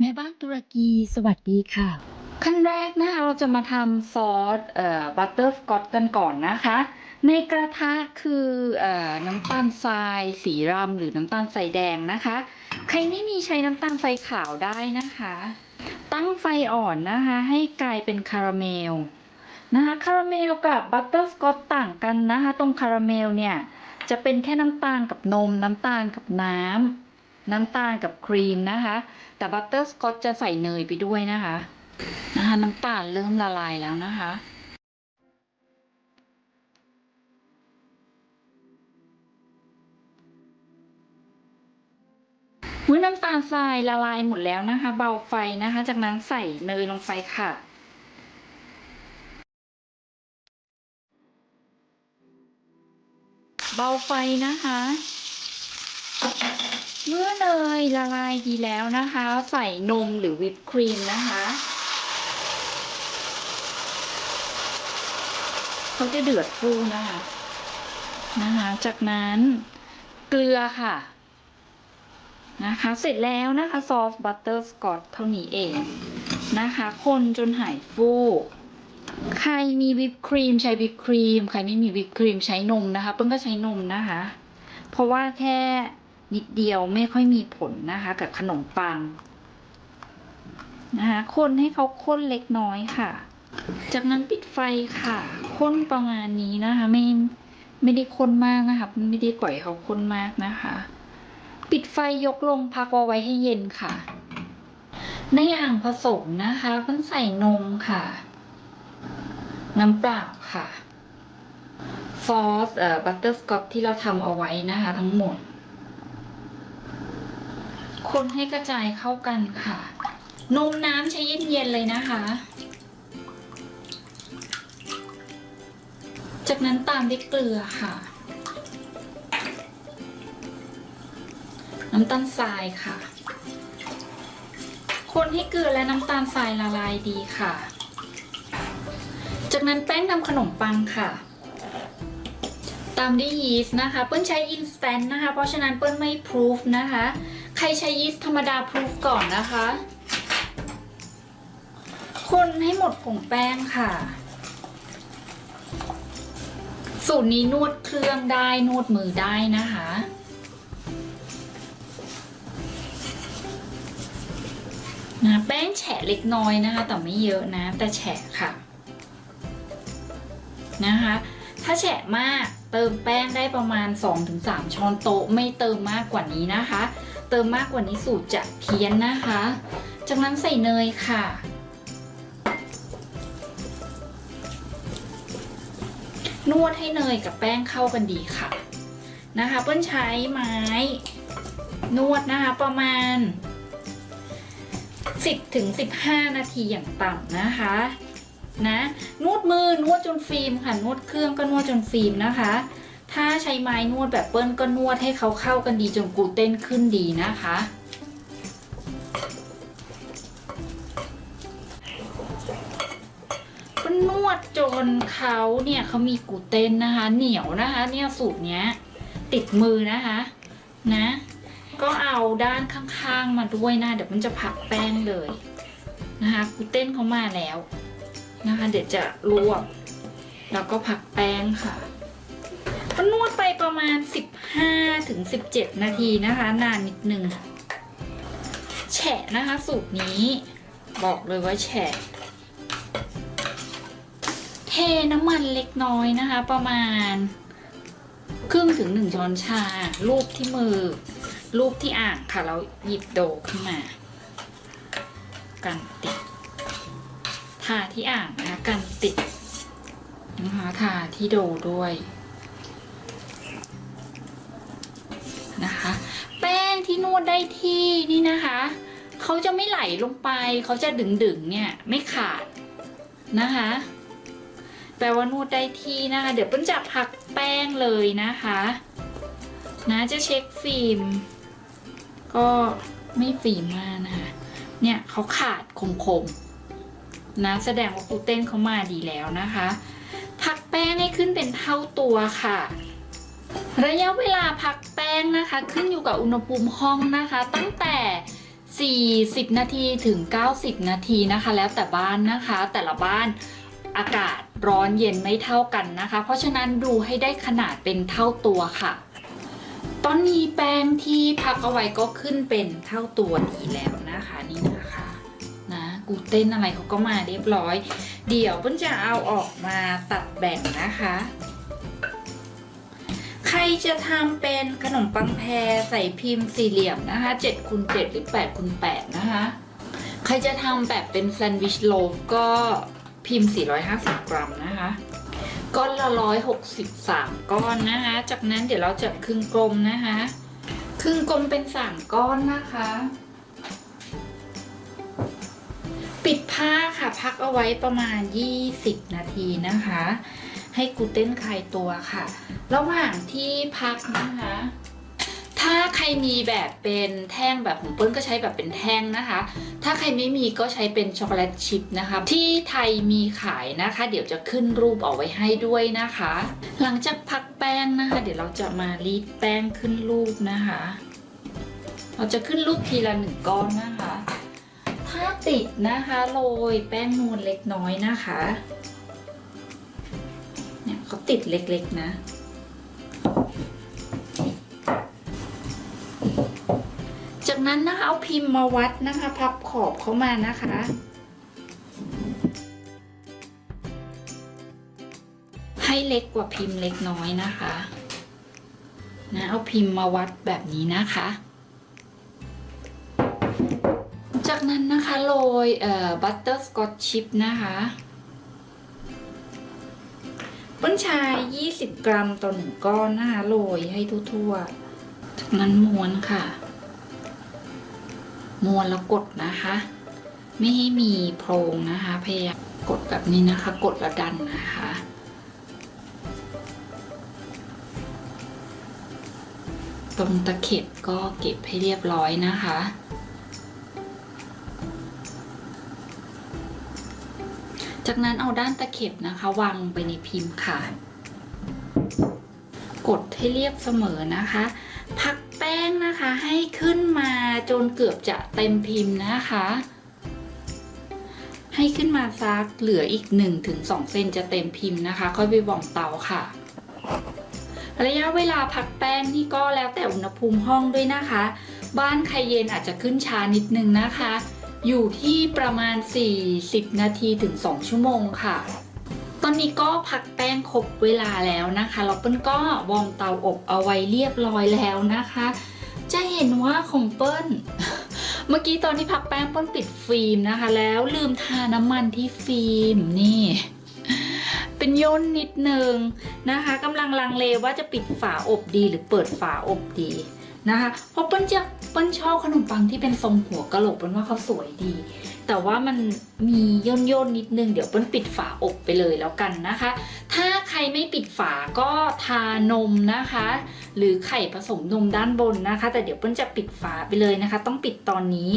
แม่บ้านตุรกีสวัสดีค่ะ ขั้นแรกนะคะเราจะมาทำซอสเอ่อบัตเตอร์สกอตกันก่อนนะคะ ในกระทะคือเอ่อน้ำตาลทราย สีรำหรือน้ำตาลทรายแดงนะคะ ใครไม่มีใช้น้ำตาลทรายขาวได้นะคะ ตั้งไฟอ่อนนะคะ ให้กลายเป็นคาราเมลนะคะคาราเมลกับบัตเตอร์สกอตต่างกันนะคะ ตรงคาราเมลเนี่ยจะเป็นแค่น้ำตาลกับนมน้ำตาลกับน้ำ น้ำตาลกับครีมนะคะ แต่บัตเตอร์สกอตจะใส่เนยไปด้วยนะคะนะคะน้ำตาลเริ่มละลายแล้วนะคะเมื่อน้ำตาลทรายละลายหมดแล้วนะคะ เบาไฟนะคะ จากนั้นใส่เนยลงไปค่ะเบาไฟนะคะ เมื่อเนยละลายดีแล้วนะคะ ใส่นมหรือวิปครีมนะคะเขาจะเดือดฟูนะคะนะคะ จากนั้นเกลือค่ะ นะคะ เสร็จแล้วนะคะซอสบัตเตอร์สกอตเท่านี้เองนะคะ คนจนหายฟูใครมีวิปครีมใช้วิปครีม ใครไม่มีวิปครีมใช้นมนะคะ เปิ้ลก็ใช้นมนะคะ เพราะว่าแค่ นิดเดียวไม่ค่อยมีผลนะคะ กับขนมปังนะคะคนให้เขาข้นเล็กน้อยค่ะ จากนั้นปิดไฟค่ะข้นประมาณนี้นะคะ ไม่ไม่ได้ข้นมากนะคะไม่ได้ปล่อยเขาข้นมากนะคะ ปิดไฟยกลงพักเอาไว้ให้เย็นค่ะ ในอ่างผสมนะคะเพิ่นใส่นมค่ะ น้ำเปล่าค่ะ ซอสเอ่อบัตเตอร์สกอตที่เราทำเอาไว้นะคะ ทั้งหมด คนให้กระจายเข้ากันค่ะ นมน้ำใช้เย็นๆเลยนะคะ จากนั้นตามด้วยเกลือค่ะ น้ำตาลทรายค่ะ คนให้เกลือและน้ำตาลทรายละลายดีค่ะ จากนั้นแป้งทำขนมปังค่ะตามด้วยยีสต์นะคะ เปิ้ลใช้อินสแตนต์นะคะ เพราะฉะนั้นเปิ้ลไม่พรูฟนะคะ ใครใช้ยีสต์ธรรมดาพรูฟก่อนนะคะ คนให้หมดผงแป้งค่ะ สูตรนี้นวดเครื่องได้นวดมือได้นะคะนะแป้งแฉะเล็กน้อยนะคะแต่ไม่เยอะนะ แต่แฉะค่ะนะคะ ถ้าแฉะมากเติมแป้งได้ประมาณ 2-3 ช้อนโต๊ะ ไม่เติมมากกว่านี้นะคะ เติมมากกว่านี้สูตรจะเพี้ยนนะคะ จากนั้นใส่เนยค่ะ นวดให้เนยกับแป้งเข้ากันดีค่ะ นะคะเปิ้ลใช้ไม้ นวดนะคะประมาณ 10ถึง15 นาทีอย่างต่ำนะคะนะนวดมือนวดจนฟิล์มค่ะนวดเครื่องก็นวดจนฟิล์มนะคะ ถ้าใช้ไม้นวดแบบเปิ้ลก็นวดให้เขาเข้ากันดีจนกลูเต้นขึ้นดีนะคะ ก็นวดจนเขาเนี่ยเขามีกลูเต้นนะคะ เหนียวนะคะ เนี่ยสูตรเนี้ย ติดมือนะคะนะก็เอาด้านข้างๆมาด้วยนะ เดี๋ยวมันจะพักแป้งเลยนะคะกูเต้นเขามาแล้วนะคะ เดี๋ยวจะรวบ แล้วก็พักแป้งค่ะ ก็นวดไปประมาณ 15ถึง17 นาทีนะคะ นานนิดนึงแฉะนะคะ สูตรนี้ บอกเลยว่าแฉะเทน้ำมันเล็กน้อยนะคะ ประมาณ ครึ่งถึงหนึ่งช้อนชา รูปที่มือ รูปที่อ่างค่ะ เราหยิบโดขึ้นมา กันติดทาที่อ่างนะคะกันติดนะคะทาที่โดด้วย นะคะ แป้งที่นวดได้ที่นี่นะคะเขาจะไม่ไหลลงไปเขาจะดึงๆเนี่ยไม่ขาดนะคะ แปลว่านวดได้ที่นะคะ เดี๋ยวเปิ้ลจะพักแป้งเลยนะคะนะจะเช็คฟิล์ม ก็ไม่ฟิล์มมากนะคะ เนี่ยเขาขาดคมๆนะแสดงว่ากลูเต้นเขามาดีแล้วนะคะ พักแป้งให้ขึ้นเป็นเท่าตัวค่ะ ระยะเวลาพักแป้งนะคะ ขึ้นอยู่กับอุณหภูมิห้องนะคะ ตั้งแต่ 40 นาทีถึง 90 นาทีนะคะ แล้วแต่บ้านนะคะ แต่ละบ้านอากาศร้อนเย็นไม่เท่ากันนะคะ เพราะฉะนั้นดูให้ได้ขนาดเป็นเท่าตัวค่ะ ตอนนี้แป้งที่พักเอาไว้ก็ขึ้นเป็นเท่าตัวดีแล้วนะคะนี่นะคะนะกูเต้นอะไรเขาก็มาเรียบร้อย เดี๋ยวเปิ้ลจะเอาออกมาตัดแบ่งนะคะ ใครจะทำเป็นขนมปังแพรใส่พิมพ์สี่เหลี่ยมนะคะ7คูณ7หรือ8คูณ8นะคะ ใครจะทำแบบเป็นแซนด์วิชโลฟก็พิมพ์ 450 กรัมนะคะ ก้อนละ 163 ก้อนนะคะ จากนั้นเดี๋ยวเราจะครึ่งกลมนะคะ ครึ่งกลมเป็น 3 ก้อนนะคะ ปิดผ้าค่ะพักเอาไว้ประมาณ 20 นาทีนะคะ ให้กลูเต้นคลายตัวค่ะ ระหว่างที่พักนะคะ ถ้าใครมีแบบเป็นแท่งแบบของเปิ้ลก็ใช้แบบเป็นแท่งนะคะ ถ้าใครไม่มีก็ใช้เป็นช็อกโกแลตชิพนะคะ ที่ไทยมีขายนะคะ เดี๋ยวจะขึ้นรูปเอาไว้ให้ด้วยนะคะ หลังจากพักแป้งนะคะ เดี๋ยวเราจะมารีดแป้งขึ้นรูปนะคะ เราจะขึ้นรูปทีละหนึ่งก้อนนะคะ ถ้าติดนะคะโรยแป้งนวลเล็กน้อยนะคะ เขาติดเล็กๆนะจากนั้นนะคะเอาพิมพ์มาวัดนะคะ พับขอบเข้ามานะคะ ให้เล็กกว่าพิมพ์เล็กน้อยนะคะนะเอาพิมพ์มาวัดแบบนี้นะคะ จากนั้นนะคะโรยเอ่อบัตเตอร์สกอตชิพนะคะ ป้นชาย 20 กรัมต่อหนึ่งก้อนนะคะโรยให้ทั่วๆ จากนั้นม้วนค่ะ ม้วนแล้วกดนะคะ ไม่ให้มีโพรงนะคะพยายามกดแบบนี้นะคะ กดแล้วดันนะคะตรงตะเข็บก็เก็บให้เรียบร้อยนะคะ จากนั้นเอาด้านตะเข็บนะคะ วางลงไปในพิมพ์ค่ะ กดให้เรียบเสมอนะคะ พักแป้งนะคะให้ขึ้นมาจนเกือบจะเต็มพิมพ์นะคะ ให้ขึ้นมาซักเหลืออีก 1-2 เซนจะเต็มพิมพ์นะคะ ค่อยไปวอร์มเตาค่ะระยะเวลาพักแป้งนี่ก็แล้วแต่อุณหภูมิห้องด้วยนะคะ บ้านใครเย็นอาจจะขึ้นช้านิดนึงนะคะ อยู่ที่ประมาณ 40 นาทีถึง 2 ชั่วโมงค่ะ ตอนนี้ก็พักแป้งครบเวลาแล้วนะคะแล้วเปิ้ลก็วอร์มเตาอบเอาไว้เรียบร้อยแล้วนะคะ จะเห็นว่าของเปิ้ลเมื่อกี้ตอนที่พักแป้งเปิ้ลปิดฟิล์มนะคะ แล้วลืมทาน้ำมันที่ฟิล์มนี่เป็นย่นนิดนึงนะคะกำลังลังเลว่าจะปิดฝาอบดีหรือเปิดฝาอบดีนะคะเพราะเปิ้ลจะ เปิ้ลชอบขนมปังที่เป็นทรงหัวกะโหลกเปิ้ลว่าเขาสวยดี แต่ว่ามันมีย่นย่นๆนิดนึงเดี๋ยวเปิ้ลปิดฝาอบไปเลยแล้วกันนะคะ ถ้าใครไม่ปิดฝาก็ทานมนะคะ หรือไข่ผสมนมด้านบนนะคะ แต่เดี๋ยวเปิ้ลจะปิดฝาไปเลยนะคะ ต้องปิดตอนนี้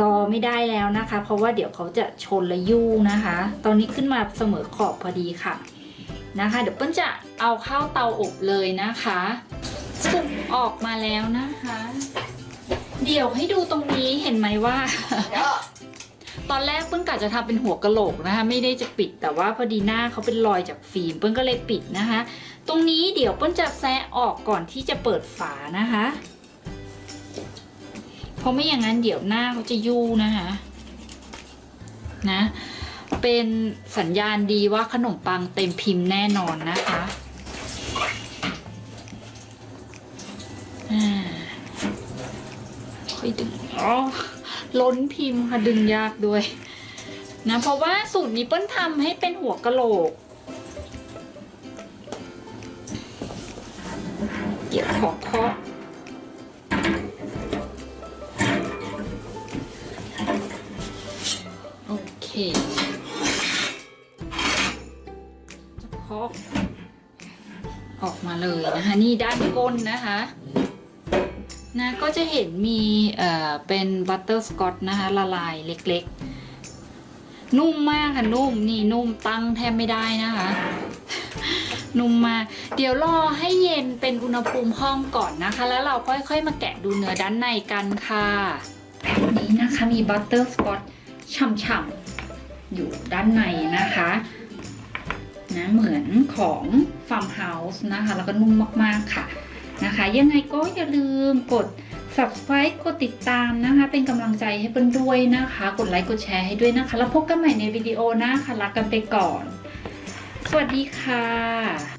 รอไม่ได้แล้วนะคะ เพราะว่าเดี๋ยวเขาจะชนและยุ่นะคะ ตอนนี้ขึ้นมาเสมอขอบพอดีค่ะนะคะ เดี๋ยวเปิ้ลจะเอาเข้าเตาอบเลยนะคะสุกออกมาแล้วนะคะ เดี๋ยวให้ดูตรงนี้เห็นไหมว่า ตอนแรกเปิ้ลกะจะทำเป็นหัวกะโหลกนะคะ ไม่ได้จะปิดแต่ว่าพอดีหน้าเขาเป็นรอยจากฟิล์มเปิ้ลก็เลยปิดนะคะ ตรงนี้เดี๋ยวเปิ้ลจะแซะออกก่อนที่จะเปิดฝานะคะ เพราะไม่อย่างนั้นเดี๋ยวหน้าเขาจะยู่นะคะนะ เป็นสัญญาณดีว่าขนมปังเต็มพิมพ์แน่นอนนะคะอ่า ค่อยดึงอ๋อล้นพิมพ์ค่ะดึงยากด้วย นะ เพราะว่าสูตรนี้เปิ้ลทำให้เป็นหัวกะโหลกเกี่ยวขอเคาะโอเคจะเคาะออกมาเลยนะคะ นี่ด้านก้นนะคะ นะก็จะเห็นมีเอ่อเป็นบัตเตอร์สกอตนะคะละลายเล็กๆ นุ่มมากค่ะนุ่มนี่นุ่มตั้งแทบไม่ได้นะคะ นุ่มมาเดี๋ยวรอให้เย็นเป็นอุณหภูมิห้องก่อนนะคะ แล้วเราค่อยๆมาแกะดูเนื้อด้านในกันค่ะนี้นะคะมีบัตเตอร์สกอตฉ่ำๆอยู่ด้านในนะคะนะเหมือนของฟาร์มเฮาส์นะคะ แล้วก็นุ่มมากๆค่ะ นะคะ ยังไงก็อย่าลืมกด subscribe กดติดตามนะคะ เป็นกำลังใจให้เปิ้ลด้วยนะคะ กดไลค์กดแชร์ให้ด้วยนะคะ แล้วพบกันใหม่ในวิดีโอหน้าค่ะรักกันไปก่อน สวัสดีค่ะ